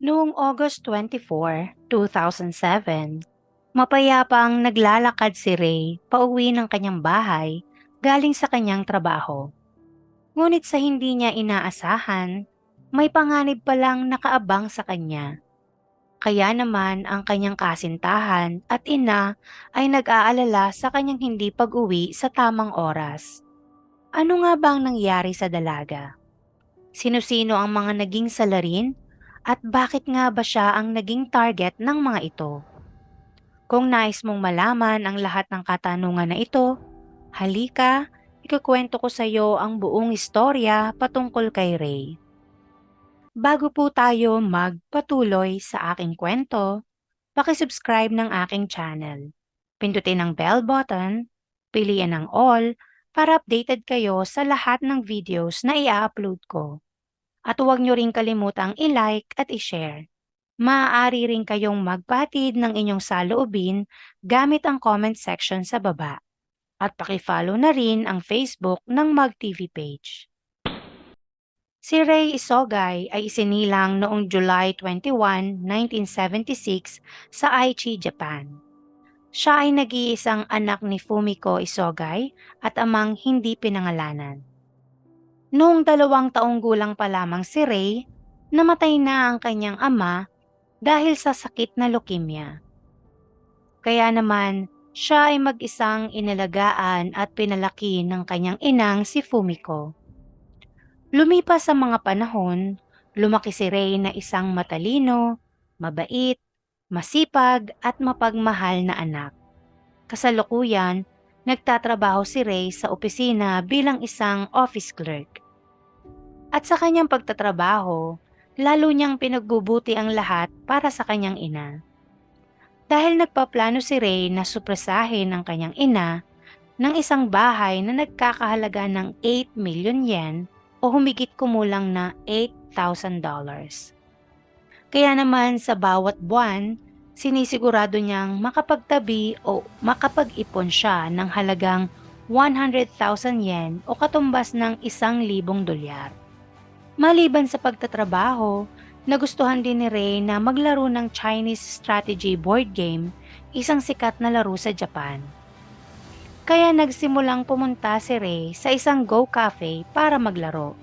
Noong August 24, 2007, mapayapang naglalakad si Ray pauwi ng kanyang bahay galing sa kanyang trabaho. Ngunit sa hindi niya inaasahan, may panganib palang nakaabang sa kanya. Kaya naman ang kanyang kasintahan at ina ay nag-aalala sa kanyang hindi pag-uwi sa tamang oras. Ano nga bang nangyari sa dalaga? Sino-sino ang mga naging salarin at bakit nga ba siya ang naging target ng mga ito? Kung nais mong malaman ang lahat ng katanungan na ito, halika, ikukwento ko sa iyo ang buong istorya patungkol kay Ray. Bago po tayo magpatuloy sa aking kwento, pakisubscribe ng aking channel. Pindutin ang bell button, piliin ang all para updated kayo sa lahat ng videos na i-upload ko. At huwag nyo rin kalimutang i-like at i-share. Maaari rin kayong magpatid ng inyong saloobin gamit ang comment section sa baba. At pakifollow na rin ang Facebook ng MagTV page. Si Ray Isogay ay isinilang noong July 21, 1976 sa Aichi, Japan. Siya ay nag-iisang anak ni Fumiko Isogay at amang hindi pinangalanan. Noong dalawang taong gulang pa lamang si Ray, namatay na ang kanyang ama dahil sa sakit na leukemia. Kaya naman, siya ay mag-isang inalagaan at pinalaki ng kanyang inang si Fumiko. Lumipas sa mga panahon, lumaki si Ray na isang matalino, mabait, masipag at mapagmahal na anak. Kasalukuyan, nagtatrabaho si Ray sa opisina bilang isang office clerk. At sa kanyang pagtatrabaho, lalo niyang pinagbubuti ang lahat para sa kanyang ina. Dahil nagpaplano si Ray na supresahin ang kanyang ina ng isang bahay na nagkakahalaga ng 8 million yen o humigit kumulang na $8,000. Kaya naman sa bawat buwan, sinisigurado niyang makapagtabi o makapag-ipon siya ng halagang 100,000 yen o katumbas ng 1,000 dolyar. Maliban sa pagtatrabaho, nagustuhan din ni Ray na maglaro ng Chinese strategy board game, isang sikat na laro sa Japan. Kaya nagsimulang pumunta si Ray sa isang Go Cafe para maglaro.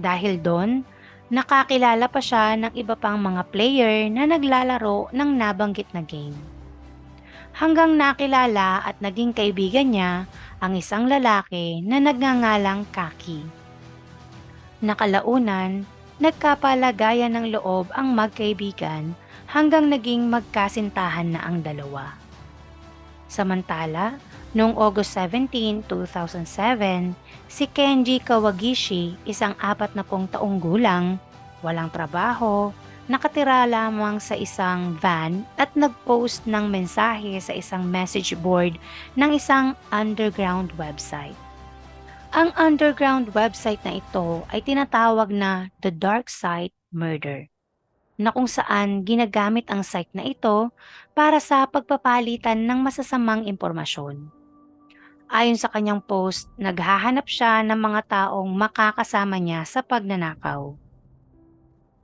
Dahil doon, nakakilala pa siya ng iba pang mga player na naglalaro ng nabanggit na game. Hanggang nakilala at naging kaibigan niya ang isang lalaki na nagngangalang Kaki. Nakalaunan, nagkapalagayan ng loob ang magkaibigan hanggang naging magkasintahan na ang dalawa. Samantala, Noong August 17, 2007, si Kenji Kawagishi, isang apat na pong taong gulang, walang trabaho, nakatira lamang sa isang van at nag-post ng mensahe sa isang message board ng isang underground website. Ang underground website na ito ay tinatawag na The Dark Site Murder na kung saan ginagamit ang site na ito para sa pagpapalitan ng masasamang impormasyon. Ayon sa kanyang post, naghahanap siya ng mga taong makakasama niya sa pagnanakaw.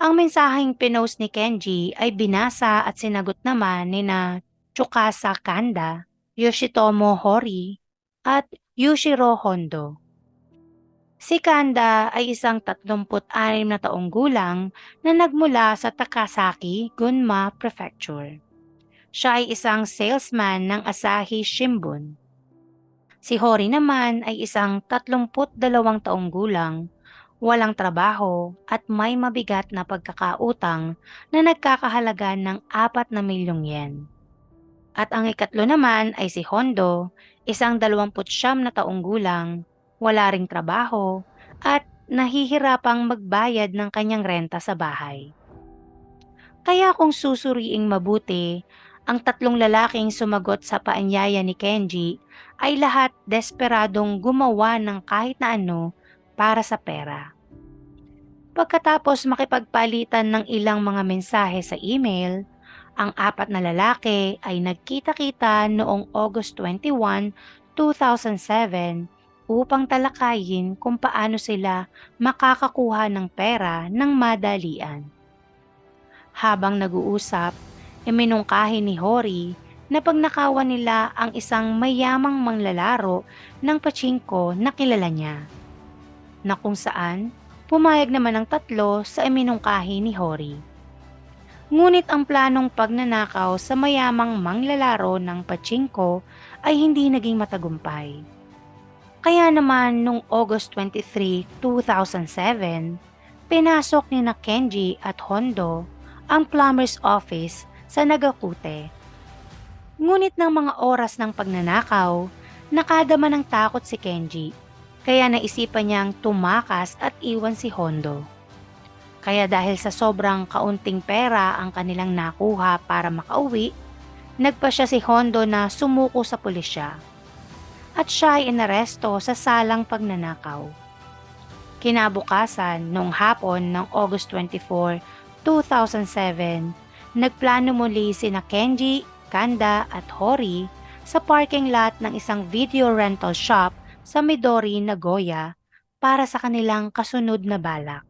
Ang mensaheng pinost ni Kenji ay binasa at sinagot naman ni na Tsukasa Kanda, Yoshitomo Hori, at Yushiro Hondo. Si Kanda ay isang 36 na taong gulang na nagmula sa Takasaki, Gunma Prefecture. Siya ay isang salesman ng Asahi Shimbun. Si Hori naman ay isang 32 taong gulang, walang trabaho at may mabigat na pagkakautang na nagkakahalaga ng 4 na milyong yen. At ang ikatlo naman ay si Hondo, isang 29 na taong gulang, wala ring trabaho at nahihirapang magbayad ng kanyang renta sa bahay. Kaya kung susuriing mabuti, ang tatlong lalaking sumagot sa paanyaya ni Kenji ay lahat desperadong gumawa ng kahit na ano para sa pera. Pagkatapos makipagpalitan ng ilang mga mensahe sa email, ang apat na lalaki ay nagkita-kita noong August 21, 2007 upang talakayin kung paano sila makakakuha ng pera ng madalian. Habang nag-uusap, iminungkahi ni Hori na pagnakawan nila ang isang mayamang manglalaro ng pachinko na kilala niya. Na kung saan, pumayag naman ang tatlo sa iminungkahi ni Hori. Ngunit ang planong pagnanakaw sa mayamang manglalaro ng pachinko ay hindi naging matagumpay. Kaya naman nung August 23, 2007, pinasok ni na Kenji at Hondo ang plumber's office sa Nagakute. Ngunit ng mga oras ng pagnanakaw, nakadama ng takot si Kenji, kaya naisipan niyang tumakas at iwan si Hondo. Kaya dahil sa sobrang kaunting pera ang kanilang nakuha para makauwi, nagpa siya si Hondo na sumuko sa pulisya. At siya ay inaresto sa salang pagnanakaw. Kinabukasan, noong hapon ng August 24, 2007, nagplano muli sina Kenji, Kanda at Hori sa parking lot ng isang video rental shop sa Midori, Nagoya para sa kanilang kasunod na balak.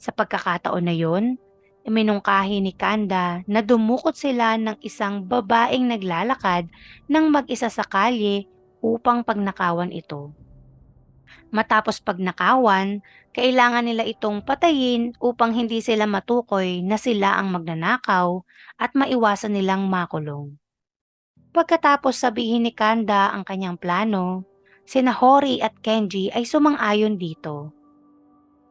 Sa pagkakataon na yun, iminungkahi ni Kanda na dumukot sila ng isang babaeng naglalakad ng mag-isa sa kalye upang pagnakawan ito. Matapos pagnakawan, kailangan nila itong patayin upang hindi sila matukoy na sila ang magnanakaw at maiwasan nilang makulong. Pagkatapos sabihin ni Kanda ang kanyang plano, sina Hori at Kenji ay sumang-ayon dito.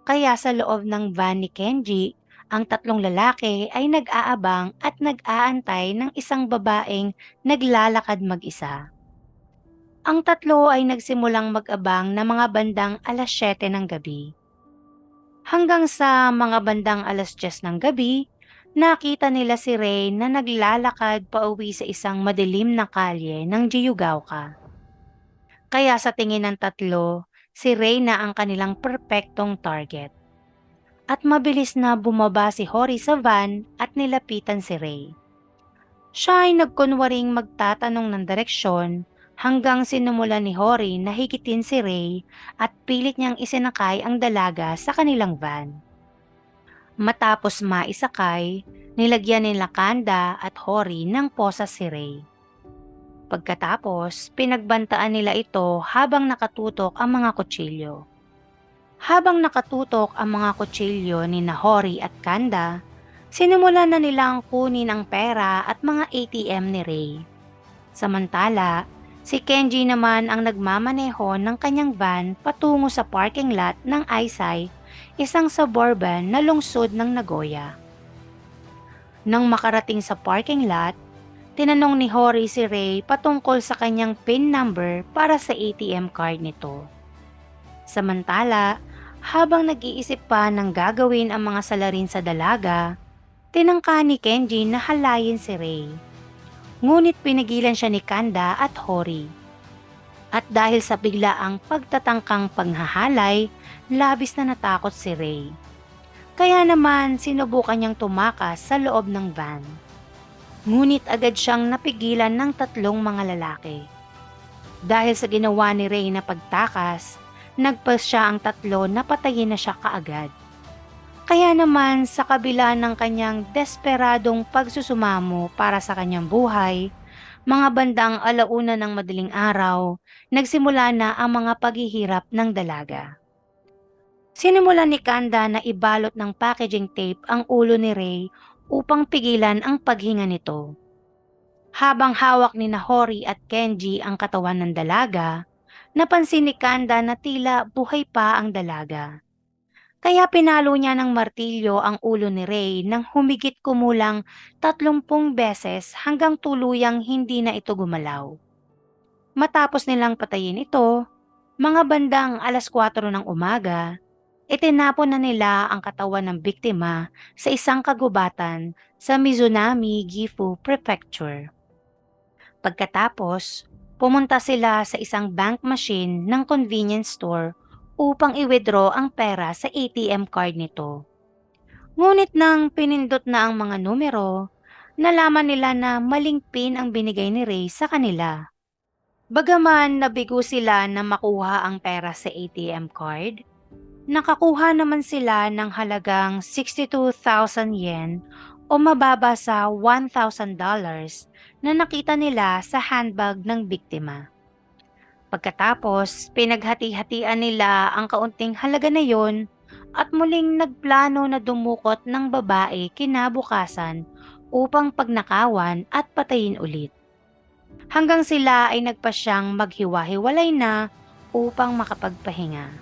Kaya sa loob ng van ni Kenji, ang tatlong lalaki ay nag-aabang at nag-aantay ng isang babaeng naglalakad mag-isa. Ang tatlo ay nagsimulang mag-abang na mga bandang alas 7 ng gabi. Hanggang sa mga bandang alas 10 ng gabi, nakita nila si Ray na naglalakad pauwi sa isang madilim na kalye ng Jiyugaoka. Kaya sa tingin ng tatlo, si Ray na ang kanilang perpektong target. At mabilis na bumaba si Hori sa van at nilapitan si Ray. Siya ay nagkunwaring magtatanong ng direksyon hanggang sinumulan ni Hori na higitin si Ray at pilit niyang isinakay ang dalaga sa kanilang van. Matapos maisakay, nilagyan nila Kanda at Hori ng posa si Ray. Pagkatapos, pinagbantaan nila ito habang nakatutok ang mga kutsilyo. Habang nakatutok ang mga kutsilyo ni Nahori at Kanda, sinimulan na nilang kunin ang pera at mga ATM ni Ray. Samantala, si Kenji naman ang nagmamaneho ng kanyang van patungo sa parking lot ng Aisai, isang suburban na lungsod ng Nagoya. Nang makarating sa parking lot, tinanong ni Hori si Ray patungkol sa kanyang PIN number para sa ATM card nito. Samantala, habang nag-iisip pa ng gagawin ang mga salarin sa dalaga, tinangka ni Kenji na halayin si Ray. Ngunit pinigilan siya ni Kanda at Hori. At dahil sa biglaang pagtatangkang panghahalay, labis na natakot si Ray. Kaya naman sinubukan niyang tumakas sa loob ng van. Ngunit agad siyang napigilan ng tatlong mga lalaki. Dahil sa ginawa ni Ray na pagtakas, nagpas siya ang tatlo na patayin na siya kaagad. Kaya naman sa kabila ng kanyang desperadong pagsusumamo para sa kanyang buhay, mga bandang alauna ng madaling araw, nagsimula na ang mga paghihirap ng dalaga. Sinimulan ni Kanda na ibalot ng packaging tape ang ulo ni Ray upang pigilan ang paghinga nito. Habang hawak ni Nahori at Kenji ang katawan ng dalaga, napansin ni Kanda na tila buhay pa ang dalaga. Kaya pinalo niya ng martilyo ang ulo ni Ray nang humigit kumulang 30 beses hanggang tuluyang hindi na ito gumalaw. Matapos nilang patayin ito, mga bandang alas 4 ng umaga, itinapon na nila ang katawan ng biktima sa isang kagubatan sa Mizunami, Gifu Prefecture. Pagkatapos, pumunta sila sa isang bank machine ng convenience store upang i-withdraw ang pera sa ATM card nito. Ngunit nang pinindot na ang mga numero, nalaman nila na maling pin ang binigay ni Ray sa kanila. Bagaman nabigo sila na makuha ang pera sa ATM card, Nakakuha naman sila ng halagang 62,000 yen o mababa sa $1,000 na nakita nila sa handbag ng biktima. Pagkatapos, pinaghati-hatian nila ang kaunting halaga na yon at muling nagplano na dumukot ng babae kinabukasan upang pagnakawan at patayin ulit. Hanggang sila ay nagpasyang maghiwa-hiwalay na upang makapagpahinga.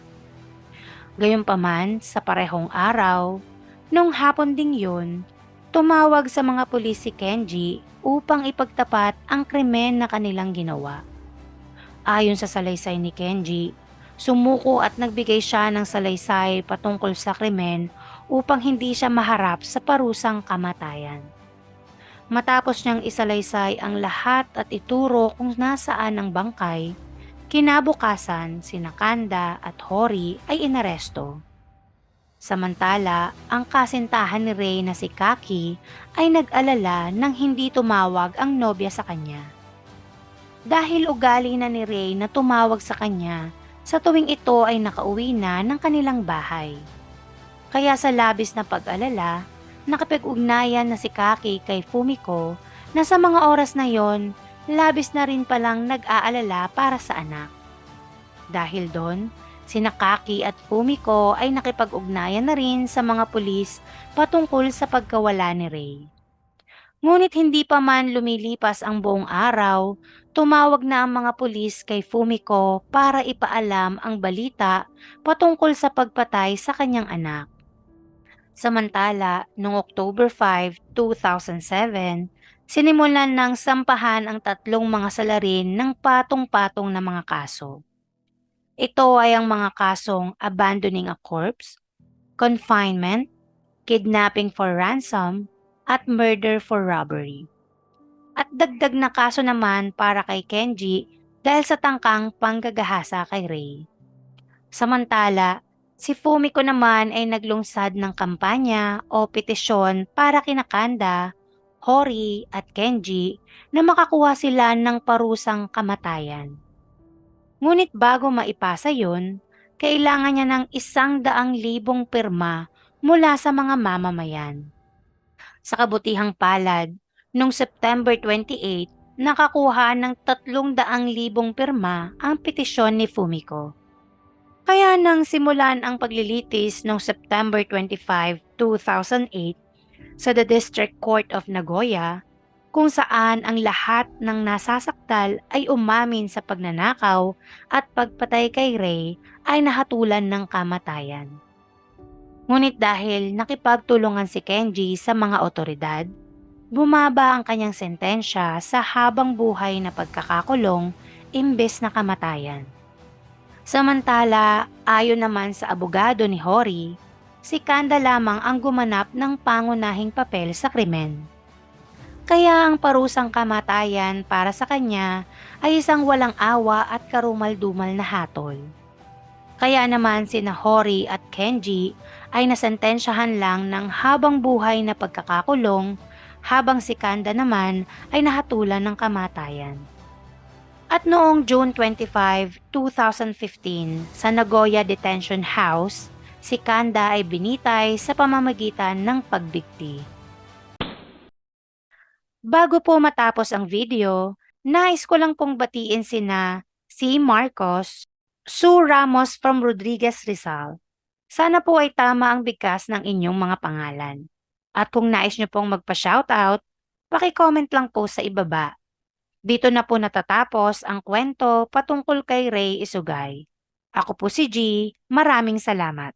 Gayunpaman, sa parehong araw, nung hapon ding yun, tumawag sa mga pulis si Kenji upang ipagtapat ang krimen na kanilang ginawa. Ayon sa salaysay ni Kenji, sumuko at nagbigay siya ng salaysay patungkol sa krimen upang hindi siya maharap sa parusang kamatayan. Matapos niyang isalaysay ang lahat at ituro kung nasaan ang bangkay, kinabukasan sina Kanda at Hori ay inaresto. Samantala, ang kasintahan ni Ray na si Kaki ay nag-alala nang hindi tumawag ang nobya sa kanya. Dahil ugali na ni Ray na tumawag sa kanya sa tuwing ito ay nakauwi na ng kanilang bahay. Kaya sa labis na pag-alala, nakapag-ugnayan na si Kaki kay Fumiko na sa mga oras na yon, labis na rin palang nag-aalala para sa anak. Dahil doon, sina Kaki at Fumiko ay nakipag-ugnayan na rin sa mga pulis patungkol sa pagkawala ni Ray. Ngunit hindi pa man lumilipas ang buong araw, tumawag na ang mga pulis kay Fumiko para ipaalam ang balita patungkol sa pagpatay sa kanyang anak. Samantala, noong October 5, 2007, sinimulan ng sampahan ang tatlong mga salarin ng patong-patong na mga kaso. Ito ay ang mga kasong abandoning a corpse, confinement, kidnapping for ransom, at murder for robbery. At dagdag na kaso naman para kay Kenji dahil sa tangkang panggagahasa kay Ray. Samantala, Si Fumiko naman ay naglungsad ng kampanya o petisyon para kina Kanda, Hori at Kenji na makakuha sila ng parusang kamatayan. Ngunit bago maipasa yun, kailangan niya ng isang daang libong pirma mula sa mga mamamayan. Sa kabutihang palad, noong September 28, nakakuha ng tatlong daang libong pirma ang petisyon ni Fumiko. Kaya nang simulan ang paglilitis noong September 25, 2008 sa The District Court of Nagoya kung saan ang lahat ng nasasaktal ay umamin sa pagnanakaw at pagpatay kay Ray ay nahatulan ng kamatayan. Ngunit dahil nakipagtulungan si Kenji sa mga otoridad, bumaba ang kanyang sentensya sa habang buhay na pagkakakulong imbes na kamatayan. Samantala, ayon naman sa abogado ni Hori, si Kanda lamang ang gumanap ng pangunahing papel sa krimen. Kaya ang parusang kamatayan para sa kanya ay isang walang awa at karumal-dumal na hatol. Kaya naman sina Hori at Kenji ay nasentensyahan lang ng habang buhay na pagkakakulong habang si Kanda naman ay nahatulan ng kamatayan. At noong June 25, 2015, sa Nagoya Detention House, si Kanda ay binitay sa pamamagitan ng pagbigti. Bago po matapos ang video, nais ko lang pong batiin sina si Marcos, Sue Ramos from Rodriguez Rizal. Sana po ay tama ang bigkas ng inyong mga pangalan. At kung nais nyo pong magpa-shoutout, paki-comment lang po sa ibaba dito na po natatapos ang kwento patungkol kay Ray Isugay. Ako po si G. Maraming salamat.